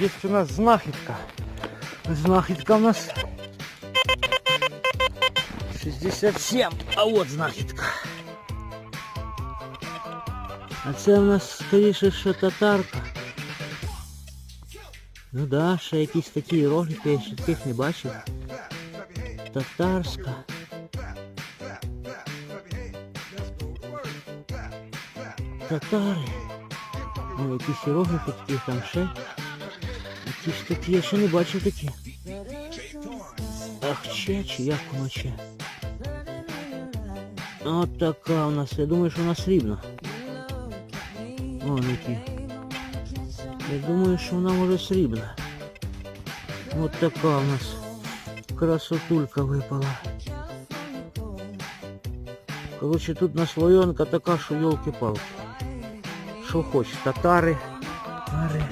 Есть у нас знахідка. Знахідка у нас 67. А от знахідка. А це у нас скоріше, що татарка. Ну да, ще якісь такі іерогліфи, я ще таких не бачив. Татарська. Татари. Ну, якісь іерогліфи такі там ще. Якісь такі, я ще не бачив такі. Ахче чи як воно че? От така у нас. Я думаю, що вона срібна. Вон які. Я думаю, що вона може срібна. От така у нас красотулька випала. Короче, тут наслоєнка така, що йолки-палки. Що хочеш, татари, татари.